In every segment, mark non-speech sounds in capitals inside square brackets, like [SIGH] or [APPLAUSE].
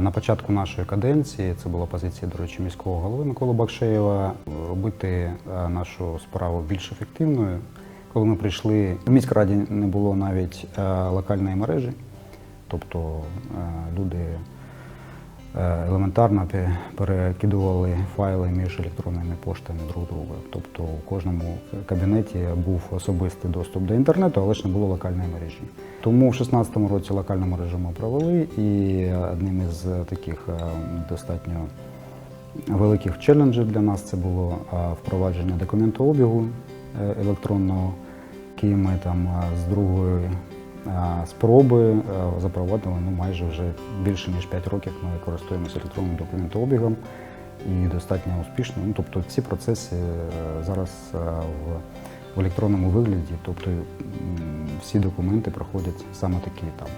На початку нашої каденції це була позиція, до речі, міського голови Миколи Бакшеєва робити е, нашу справу більш ефективною. Коли ми прийшли, в міськраді не було навіть е, локальної мережі, тобто е, люди елементарно перекидували файли між електронними поштами друг друга. Тобто у кожному кабінеті був особистий доступ до інтернету, але ж не було локальної мережі. Тому в 2016 році локальну мережу ми провели, і одним із таких е, достатньо великих челенджів для нас це було е, впровадження документообігу е, електронного, який ми там е, з другої е, спроби е, запровадили ну, майже вже більше ніж 5 років. Ми користуємося електронним документообігом і достатньо успішно. Ну, тобто всі процеси е, зараз е, в, в електронному вигляді, тобто всі документи проходять саме такий етап.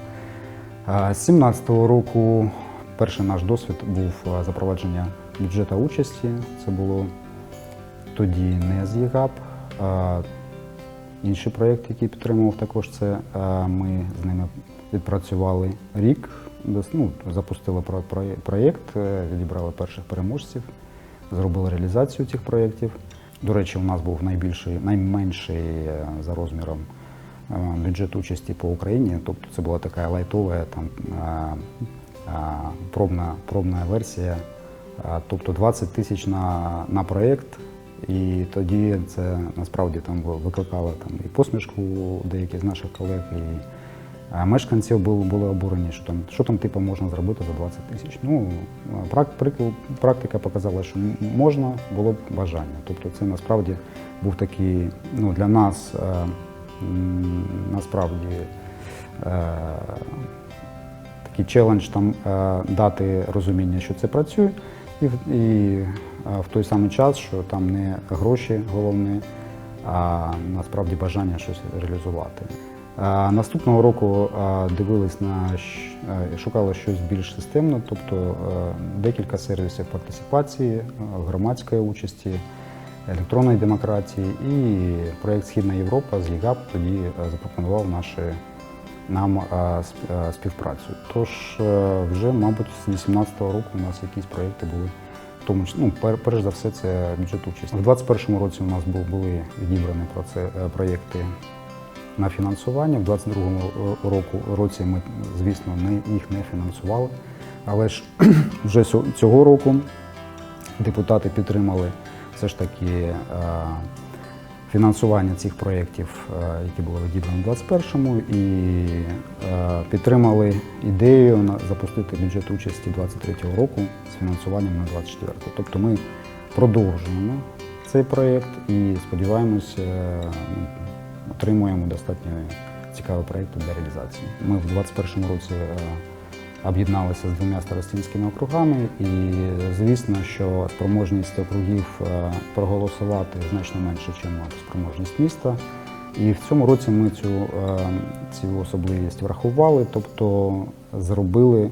З 17-го року перший наш досвід був запровадження бюджету участі. Це було тоді не з ЄГАП. Інший проєкт, який підтримував також, це е, ми з ними відпрацювали рік, ну, запустили про- про- проєкт, е, відібрали перших переможців, зробили реалізацію цих проєктів. До речі, у нас був найбільший, найменший е, за розміром бюджет участі по Україні. Тобто це була така лайтова там, пробна, пробна версія. Тобто 20 тисяч на, на проєкт. І тоді це насправді там викликало там і посмішку деяких з наших колег, і мешканців були, були обурені, що там, що там типу можна зробити за 20 тисяч. Ну, практика показала, що можна, було б бажання. Тобто це насправді був такий ну, для нас е, насправді е, такий челендж там е, дати розуміння, що це працює, і, і в той самий час, що там не гроші головне, а насправді бажання щось реалізувати. Наступного року дивились на шукали щось більш системне, тобто декілька сервісів партисипації, е, громадської участі, електронної демократії і проєкт Східна Європа з ЄГАП тоді запропонував наші нам сп- співпрацю. Тож вже, мабуть, з 2018 року у нас якісь проєкти були. Тому ну, пер- перш за все, це бюджет участі. У 2021 році у нас бу- були відібрані е, проєкти на фінансування. В 2022 року році ми, звісно, не, їх не фінансували. Але ж [CLEARS THROAT] вже цього року депутати підтримали все ж таки е, фінансування цих проєктів, е, які були відібрані в 2021-му, і е, підтримали ідею запустити бюджет участі 2023 року з фінансуванням на 2024. Тобто ми продовжуємо цей проєкт і сподіваємося, е, отримуємо достатньо цікаві проєкти для реалізації. Ми в 2021 році об'єдналися з двома старостинськими округами, і звісно, що спроможність округів е, проголосувати значно менше, ніж спроможність міста. І в цьому році ми цю, е, цю особливість врахували, тобто зробили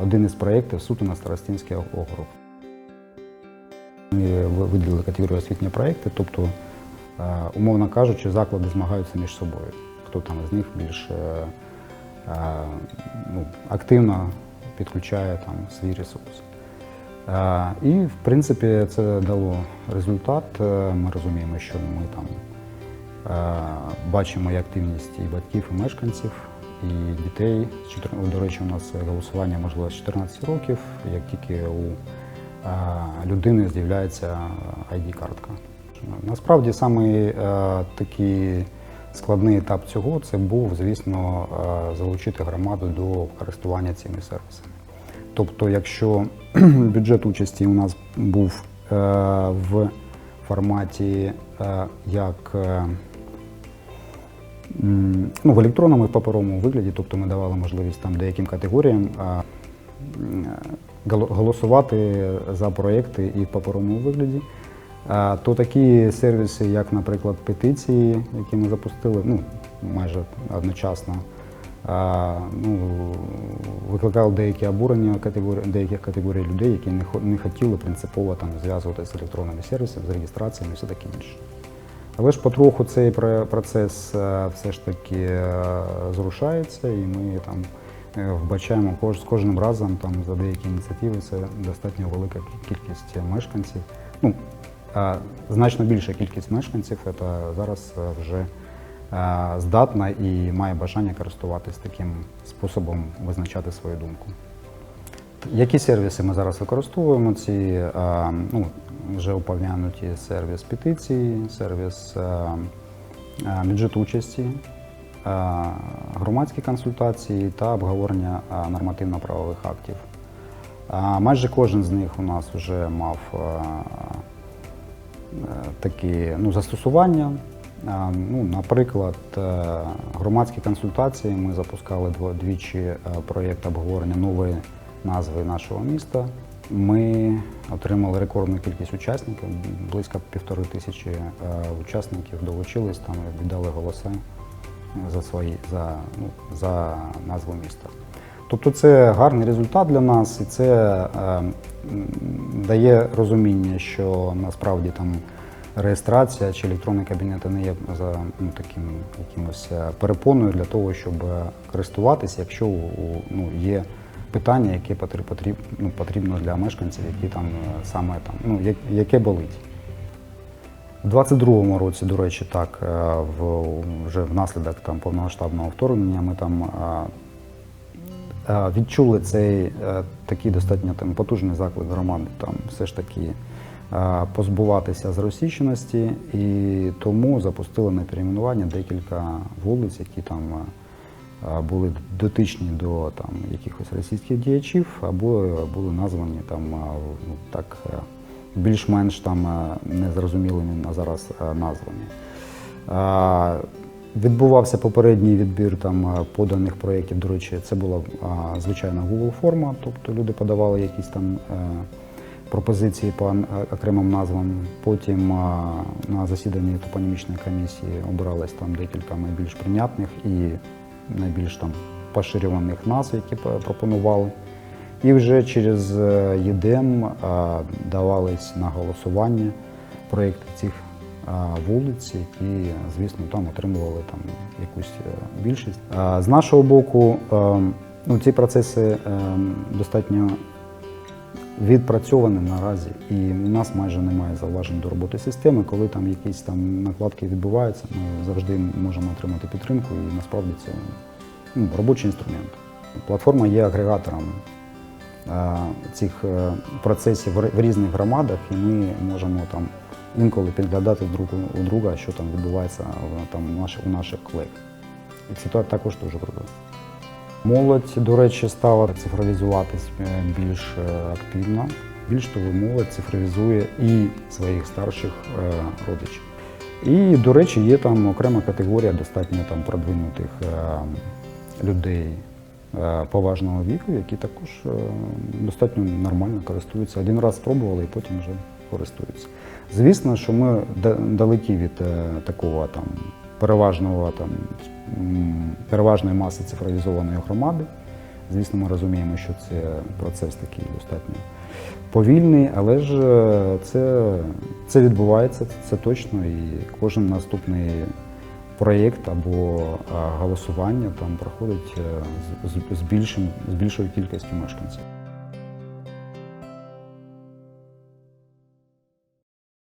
один із проєктів суто на старостинський округ. Ми виділили категорію освітні проєкти, тобто, е, умовно кажучи, заклади змагаються між собою. Хто там з них більш е, е, ну, активно підключає там свій ресурс. Е, І, в принципі, це дало результат. Е, Ми розуміємо, що ми там е, бачимо і активність і батьків, і мешканців, і дітей. До речі, у нас голосування можливо з 14 років, як тільки у е, людини з'являється ID-картка. Насправді саме такий складний етап цього це був, звісно, е, залучити громаду до користування цими сервісами. Тобто, якщо [CLEARS THROAT] бюджет участі у нас був е, в форматі е, як ну, в електронному і паперовому вигляді, тобто ми давали можливість там деяким категоріям голосувати за проекти і в паперовому вигляді. То такі сервіси, як, наприклад, петиції, які ми запустили, ну майже одночасно, ну, викликали деякі обурення деяких категорій людей, які не, хо- не хотіли принципово там зв'язуватися з електронними сервісами, з реєстраціями і все таке інше. Але ж потроху цей процес все ж таки зрушається, і ми там е, вбачаємо з кожним разом там, за деякі ініціативи це достатньо велика кількість мешканців. Ну, значно більша кількість мешканців зараз е, вже е, здатна і має бажання користуватись таким способом визначати свою думку. Які сервіси ми зараз використовуємо? Ці е, ну, вже упомянуті сервіс петиції, сервіс е, е, бюджет участі, громадські консультації та обговорення нормативно-правових актів. Майже кожен з них у нас вже мав такі ну, застосування. Е, Ну, наприклад, е, громадські консультації ми запускали двічі е, проєкт обговорення нової назви нашого міста. Ми отримали рекордну кількість учасників, близько півтори тисячі е, учасників долучились там віддали голоси за свої за, ну, за назву міста. Тобто це гарний результат для нас, і це е, дає розуміння, що насправді там реєстрація чи електронний кабінет не є за ну, таким якимось е, перепоною для того, щоб е, користуватися, якщо ну, є питання, яке потріб, потріб, ну, потрібно для мешканців, які там саме там, ну, яке болить. У 22-му році, до речі, так, в, вже внаслідок там, повномасштабного вторгнення ми там відчули цей е, такий достатньо там, потужний заклик громади, там все ж таки е, позбуватися зросійщеності, і тому запустили на перейменування декілька вулиць, які там е, були дотичні до там, якихось російських діячів, або були названі там, ну, так, більш-менш там незрозумілими на зараз названі. Відбувався попередній відбір там е, поданих проєктів. До речі, це була а, звичайна Google форма, тобто люди подавали якісь там е, пропозиції по е, окремим назвам. Потім а, на засіданні топонімічної комісії обирались там декілька найбільш прийнятних і найбільш там поширюваних назв, які пропонували. І вже через е, ЄДЕМ е, давались на голосування проєкти цих е, вулиць, які, звісно, там отримували там якусь е, більшість. З нашого боку, е, ну, ці процеси е, достатньо відпрацьовані наразі, і у нас майже немає зауважень до роботи системи. Коли там якісь там накладки відбуваються, ми завжди можемо отримати підтримку, і насправді це ну, робочий інструмент. Платформа є агрегатором цих процесів в різних громадах, і ми можемо там інколи підглядати друг у друга, що там відбувається там, у наших, колег. І це також дуже круто. Молодь, до речі, стала цифровізуватись е, більш е, активно. Більш того, молодь цифровізує і своїх старших е, родичів. І, до речі, є там окрема категорія достатньо там продвинутих людей поважного віку, які також достатньо нормально користуються. Один раз спробували і потім вже користуються. Звісно, що ми далекі від е, такого там переважного там переважної маси цифровізованої громади. Звісно, ми розуміємо, що це процес такий достатньо повільний, але ж е, це, це відбувається, це точно, і кожен наступний проєкт або голосування там проходить е, з, з, з більшою кількістю мешканців.